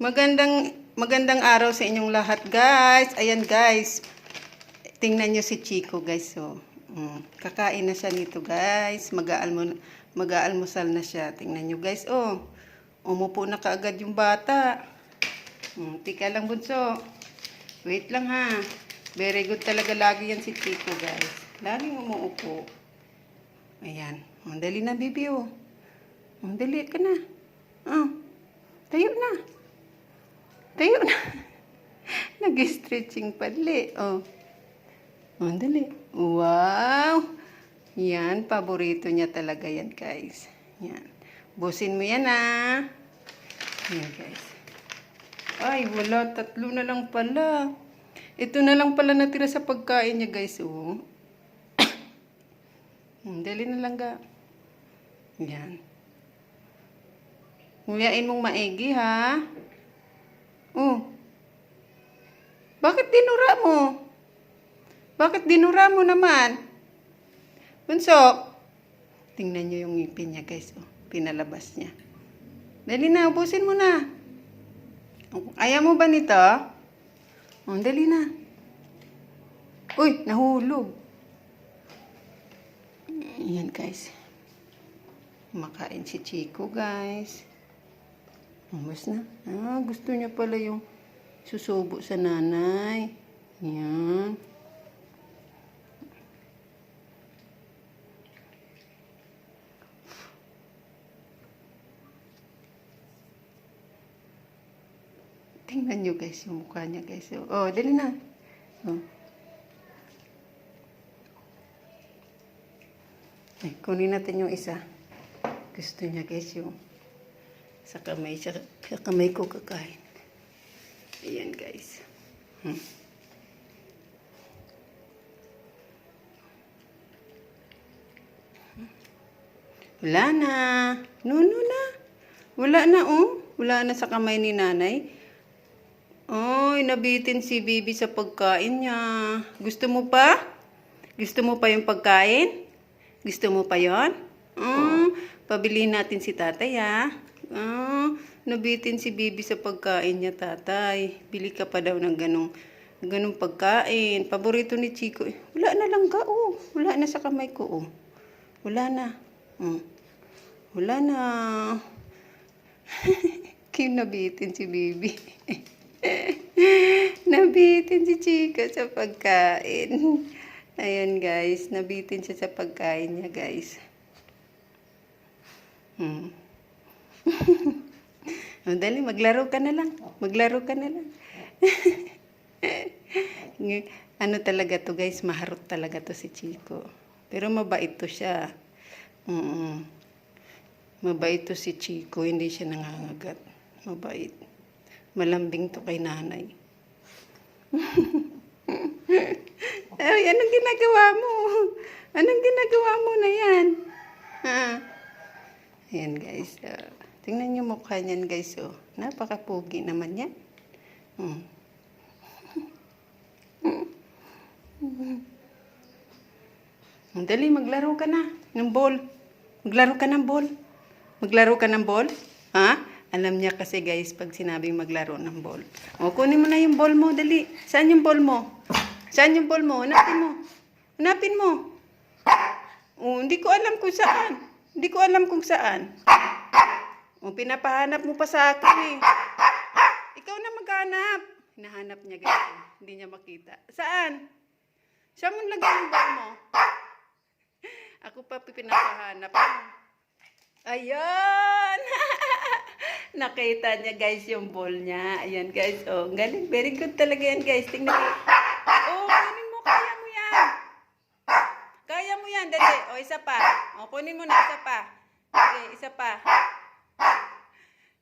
Magandang magandang araw sa inyong lahat, guys. Ayan, guys. Tingnan nyo si Chico, guys. So, mm, kakain na siya nito, guys. Mag-aalmo mag-aalmusal na siya. Tingnan nyo, guys. Oh, umupo na kaagad yung bata. Mm, tika lang, bunso. Wait lang, ha. Very good talaga lagi yan si Chico, guys. Laging umuupo. Ayan. Oh, dali na, baby, oh. Oh, dali ka na. Oh, tayo na. Tayo na. Nag-stretching padli. Oh. Oh, dali. Wow. Yan, paborito niya talaga yan, guys. Yan. Busin mo yan, ah. Yan, guys. Ay, wala. Tatlo na lang pala. Ito na lang pala natira sa pagkain niya, guys. Oh. Hmm, dali na lang, ga. Yan. Nguyain mong maigi, ha? Oh. Bakit dinura mo? Bakit dinura mo naman? Bunso. Tingnan niyo yung ngipin niya, guys. Oh, pinalabas niya. Dali na, ubusin mo na. Ayaw mo ba nito? Oh, dali na. Uy, nahulog. Ayan, guys. Makain si Chico, guys. Umas na. Ah, gusto niya pala yung susubo sa nanay. Yan. Tingnan nyo guys yung mukha niya guys. Oh, dali na. Oh. Ay, kunin natin yung isa. Gusto niya guys yung sa kamay, sa, sa kamay ko kakain. Ayan guys. Hmm. Wala na. Nuno na. Wala na oh. Wala na sa kamay ni nanay. Ay, nabitin si Bibi sa pagkain niya. Gusto mo pa? Gusto mo pa yung pagkain? Gusto mo pa yon? Mm, pabilihin natin si tatay ha. Ah, nabitin si Bibi sa pagkain niya tatay. Bili ka pa daw ng ganong, ganong pagkain. Paborito ni Chico. eh. Wala na lang ga oh. Wala na sa kamay ko oh. Wala na. Mm. Wala na. Kinabitin si Bibi. nabitin si Chico sa pagkain. Ayan guys, nabitin siya sa pagkain niya guys. Hmm. o, dali, maglaro ka na lang. Maglaro ka na lang. Ng- ano talaga to guys, maharot talaga to si Chico. Pero mabait to siya. Mm Mabait to si Chico, hindi siya nangangagat. Mabait. Malambing to kay nanay. Ay, anong ginagawa mo? Anong ginagawa mo na yan? Ha? Ayan guys. ah, tingnan niyo mukha niyan guys. Oh. Napakapugi naman yan. Hmm. Ang Dali, maglaro ka na ng ball. Maglaro ka ng ball. Maglaro ka ng ball? Ha? Alam niya kasi guys, pag sinabing maglaro ng ball. O, kunin mo na yung ball mo, dali. Saan yung ball mo? Saan yung ball mo? Hanapin mo. Hanapin mo. O, hindi ko alam kung saan. Hindi ko alam kung saan. O, pinapahanap mo pa sa akin eh. Ikaw na maghanap. Hinahanap niya eh. Hindi niya makita. Saan? Saan mo lagay yung ball mo? Ako pa pinapahanap. Ayun! Nakita niya guys yung ball niya. Ayan guys. Oh, galing. Very good talaga yan guys. Tingnan mo. Oh, kunin mo. Kaya mo yan. Kaya mo yan. Dali. Oh, isa pa. Oh, kunin mo na. Isa pa. Okay, isa pa.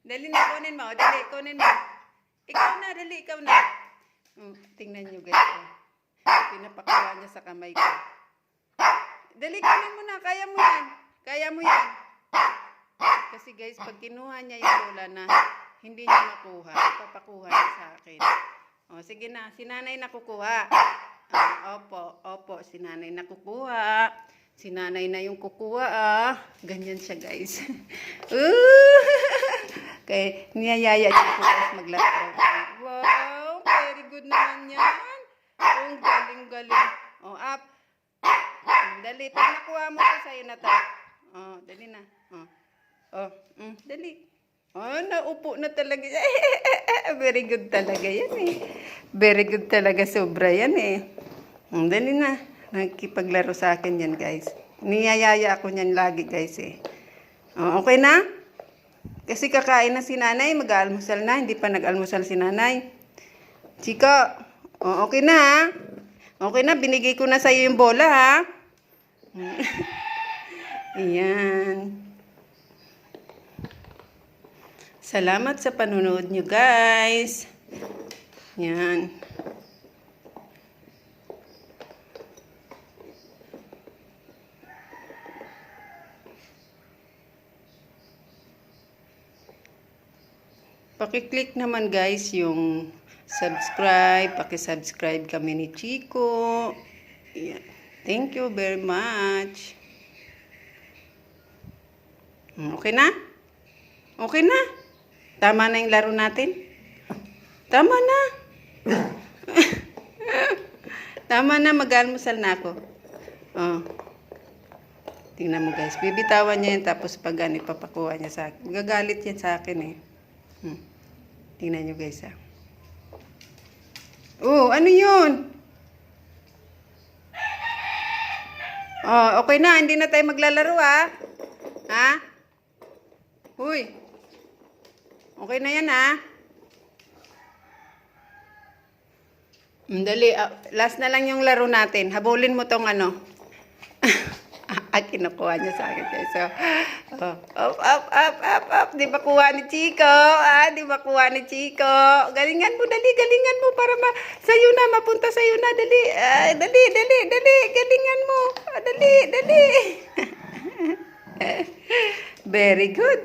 Dali na kunin mo. Dali, kunin mo. Ikaw na, dali. Ikaw na. Oh, tingnan niyo guys. Oh. Pinapakuha niya sa kamay ko. Dali, kunin mo na. Kaya mo yan. Kaya mo yan. Kasi guys, pag kinuha niya yung bola na hindi niya makuha, ipapakuha niya sa akin. O, sige na. Si nanay nakukuha. Ah, opo, opo. Si nanay nakukuha. Si nanay na yung kukuha, ah. Ganyan siya, guys. Ooh! Kaya niyayaya niya po guys maglaro. Wow, very good naman yan. Ang galing-galing. Oh, up. Dali, pag nakuha mo to sa'yo na to. Oh, dali na. Oh, oh mm, dali. Oh, naupo na talaga. Very good talaga yan eh. Very good talaga sobra yan eh. Mm, dali na. Nagkipaglaro sa akin yan guys. Niyayaya ako niyan lagi guys eh. Oh, okay na? Kasi kakain na si nanay, mag-almusal na. Hindi pa nag-almusal si nanay. Chika, oh, okay na ha? Okay na, binigay ko na sa'yo yung bola ha? Ayan. Salamat sa panunood nyo guys. Yan. Pakiclick naman guys yung subscribe. Pakisubscribe kami ni Chico. Yan. Thank you very much. Hmm, Okay na? Okay na? Tama na yung laro natin? Tama na. Tama na, mag-almusal na ako. Oh. Tingnan mo guys, bibitawan niya yan tapos pag ano, ipapakuha niya sa akin. Gagalit yan sa akin eh. Hmm. Tingnan niyo guys ah. Oh, ano yun? Oh, okay na, hindi na tayo maglalaro ah. Ha? Uy. Okay na yan. Mm, Dali, ah, last na lang yung laro natin. Habulin mo tong ano. kinukuha niya sa akin. So, oh, up, up, up, up, up. Di ba kuha ni Chico? Ah, di ba kuha ni Chico? Galingan mo, dali, galingan mo para ma sa'yo na, mapunta sa'yo na. Dali, ah, dali, dali, dali. Galingan mo. Ah, dali, dali. Very good.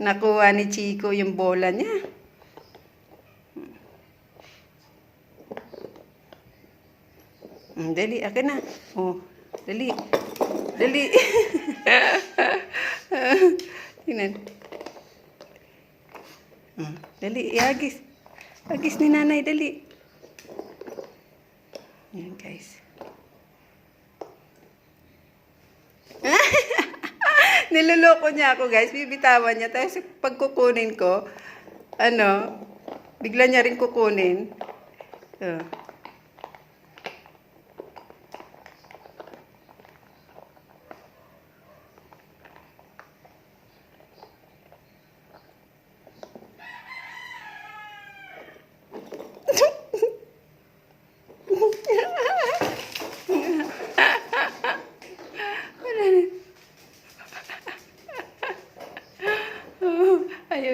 Nakuha ni Chico yung bola niya. Mm, dali, akin na. Oh, dali. Dali. Tingnan. Mm, dali, iagis. Agis ni nanay, dali. Yan, guys. Niloloko niya ako, guys. Bibitawan niya. Tapos pag kukunin ko, ano, bigla niya rin kukunin. Oh.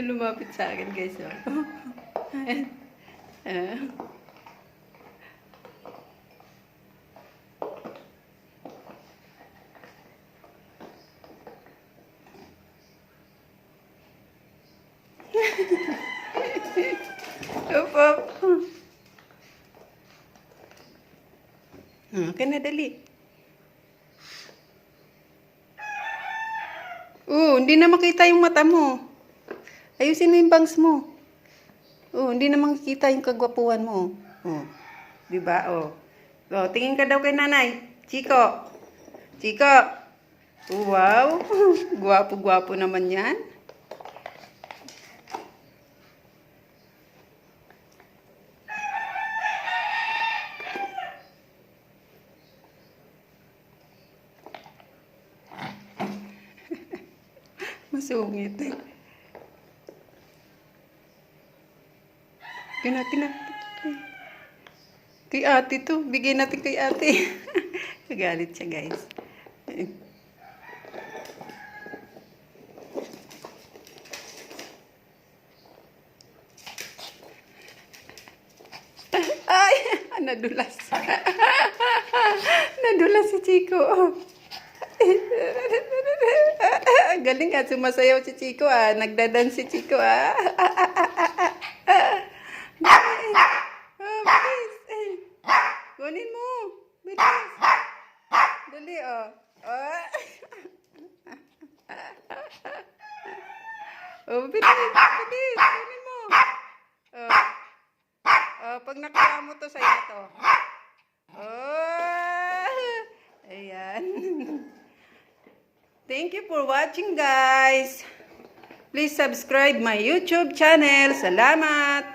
Ayaw lumapit sa akin, guys. Oh. Ah. Up, up. Hmm, okay na, dali. Oo, hindi na makita yung mata mo. Ayusin mo yung bangs mo. Oo, hindi na makikita yung kagwapuhan mo. Oo. Di ba? Oo. Oh, tingin ka daw kay nanay. Chico. Chico. Oh, wow. Gwapo-gwapo naman yan. Masungit. Kina, kina. Kay ate to. Bigay natin kay ate. Nagalit siya, guys. Ay, nadulas. nadulas si Chico. Galing nga, sumasayaw si Chico ah. Nagdadan si Chico ah. Oh, bilis, bilis, kunin mo. Oh. Oh, pag nakuha mo to, sa'yo to. Oh. Ayan. Thank you for watching, guys. Please subscribe my YouTube channel. Salamat!